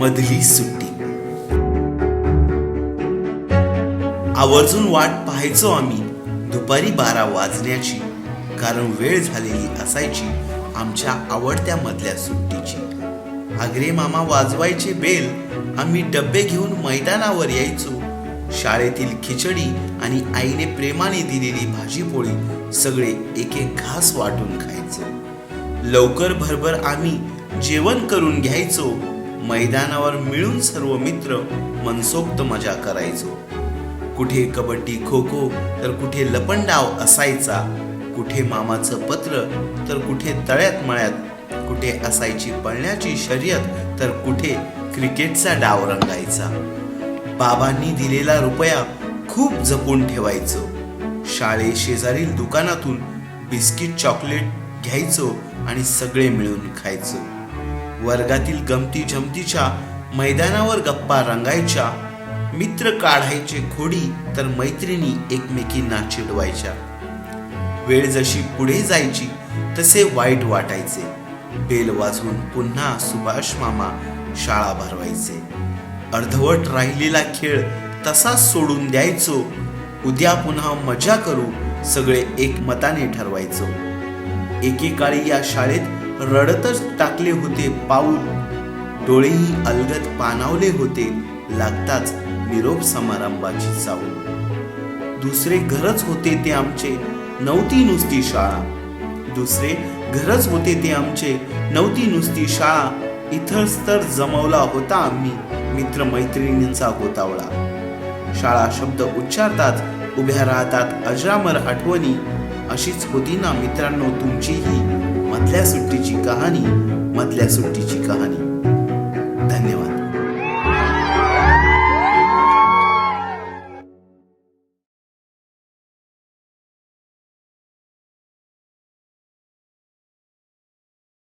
मधली सुट्टी. आवर्जून वाट पाहायचो आम्ही दुपारी बारा वाजण्याची कारण वेळ झालेली असायची आमच्या आवडत्या मधल्या सुट्टीची. आग्रे मामा वाजवायचे बेल आम्ही डब्बे घेऊन मैदानावर यायचो. शाळेतील खिचडी आणि आईने प्रेमाने दिलेली भाजीपोळी सगळे एक एक घास वाटून खायचो. लवकर भरभर आम्ही जेवण करून घ्यायचो. मैदानावर मिळून सर्व मित्र मनसोक्त मजा करायचो. कुठे कबड्डी खो खो तर कुठे लपंडाव असायचा. कुठे मामाचं पत्र तर कुठे तळ्यात मळ्यात. कुठे असायची पळण्याची शर्यत तर कुठे क्रिकेटचा डाव रंगायचा. बाबांनी दिलेला रुपया खूप जपून ठेवायचो. शाळे शेजारील दुकानातून बिस्किट चॉकलेट घ्यायचो आणि सगळे मिळून खायचो. वर्गातील गमती जमतीच्या मैदानावर गप्पा रंगायच्या मित्र काढायचे खोडी तर मैत्रिणी एकमेकींना चिडवायच्या. वेळ जशी पुढे जायची तसे वाईट वाटायचे. बेल वाजवून पुन्हा सुभाष मामा शाळा भरवायचे. अर्धवट राहिलेला खेळ तसाच सोडून द्यायचो. उद्या पुन्हा मजा करू सगळे एकमताने ठरवायचो. एकेकाळी या शाळेत रडतच टाकले होते पाऊल. डोळेही अलगत पानावले होते लागताच निरोप समारंभाची जाऊ दुसरे घरच होते ते आमचे नव्हती नुसती शाळा. दुसरे घरच होते ते आमचे नव्हती नुसती शाळा. इथंच तर जमवला होता आम्ही मित्र मैत्रिणींचा गोतावळा. शाळा शब्द उच्चारतात उभ्या राहतात अजरामर आठवणी. अशीच होती ना मित्रांनो तुमचीही मधल्या सुट्टीची कहाणी मधल्या सुट्टीची कहाणी. धन्यवाद.